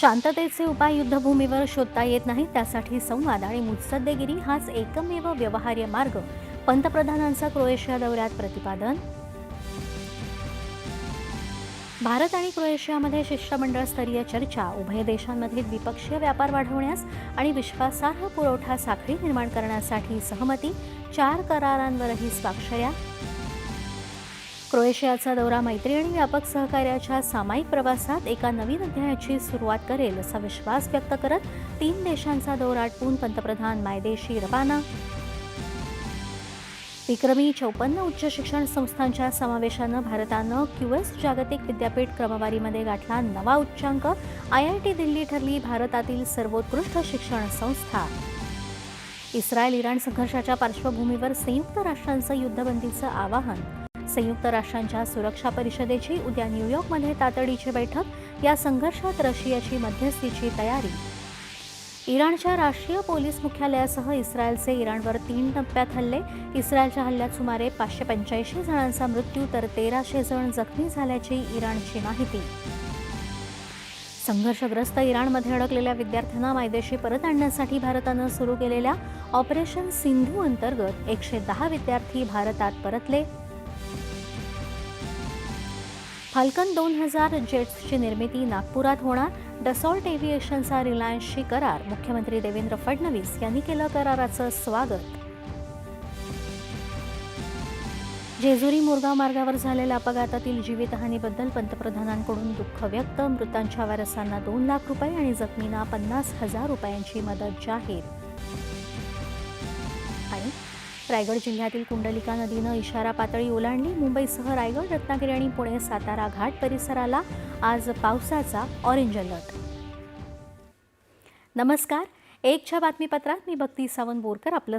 शांततेचे उपाय युद्धभूमीवर शोधता येत नाहीत त्यासाठी संवाद आणि मुत्सद्देगिरी हाच एकमेव व्यवहार्य मार्ग पंतप्रधानांचा क्रोएशिया दौऱ्यात प्रतिपादन. भारत आणि क्रोएशियामध्ये शिष्टमंडळ स्तरीय चर्चा उभय देशांमध्ये द्विपक्षीय व्यापार वाढवण्यास आणि विश्वासार्ह पुरवठा साखळी निर्माण करण्यासाठी सहमती चार करारांवरही स्वाक्षऱ्या. क्रोएशियाचा दौरा मैत्री आणि व्यापक सहकार्याच्या सामायिक प्रवासात एका नवीन अध्यायाची सुरुवात करेल असा विश्वास व्यक्त करत तीन देशांचा दौरा आटपून पंतप्रधान मायदेशी रवाना. विक्रमी चौपन्न उच्च शिक्षण संस्थांच्या समावेशानं भारतानं क्यूएस जागतिक विद्यापीठ क्रमवारीमध्ये गाठला नवा उच्चांक. आय आय टी दिल्ली ठरली भारतातील सर्वोत्कृष्ट शिक्षण संस्था. इस्रायल इराण संघर्षाच्या पार्श्वभूमीवर संयुक्त राष्ट्रांचं युद्धबंदीचं आवाहन. संयुक्त राष्ट्रांच्या सुरक्षा परिषदेची उद्या न्यूयॉर्कमध्ये तातडीची बैठक या संघर्षात रशियाची मध्यस्थीची तयारी. इराणच्या राष्ट्रीय पोलीस मुख्यालयासह इस्रायलचे इराणवर तीन टप्प्यात हल्ले. इस्रायलच्या हल्ल्यात सुमारे पाचशे पंच्याऐंशी जणांचा मृत्यू तर तेराशे जण जखमी झाल्याची इराणची माहिती. संघर्षग्रस्त इराणमध्ये अडकलेल्या विद्यार्थ्यांना मायदेशी परत आणण्यासाठी भारतानं सुरू केलेल्या ऑपरेशन सिंधू अंतर्गत एकशे दहा विद्यार्थी भारतात परतले. फाल्कन दोन हजार जेट्सची निर्मिती नागपुरात होणार. डसॉल्ट एव्हिएशनचा रिलायन्सशी करार मुख्यमंत्री देवेंद्र फडणवीस यांनी केलं कराराचं स्वागत. जेजुरी मोरगाव मार्गावर झालेल्या अपघातातील जीवितहानीबद्दल पंतप्रधानांकडून दुःख व्यक्त. मृतांच्या वारसांना दोन लाख रुपये आणि जखमींना पन्नास हजार रुपयांची मदत जाहीर. आणि रायगड जिल्ह्यातील कुंडलिका नदीनं इशारा पातळी ओलांडली. मुंबईसह रायगड रत्नागिरी आणि पुणे सातारा घाट परिसराला आज पावसाचा ऑरेंज अलर्ट नमस्कार. एकच्या बातमीपत्रात मी भक्ती सावंत बोरकर आपलं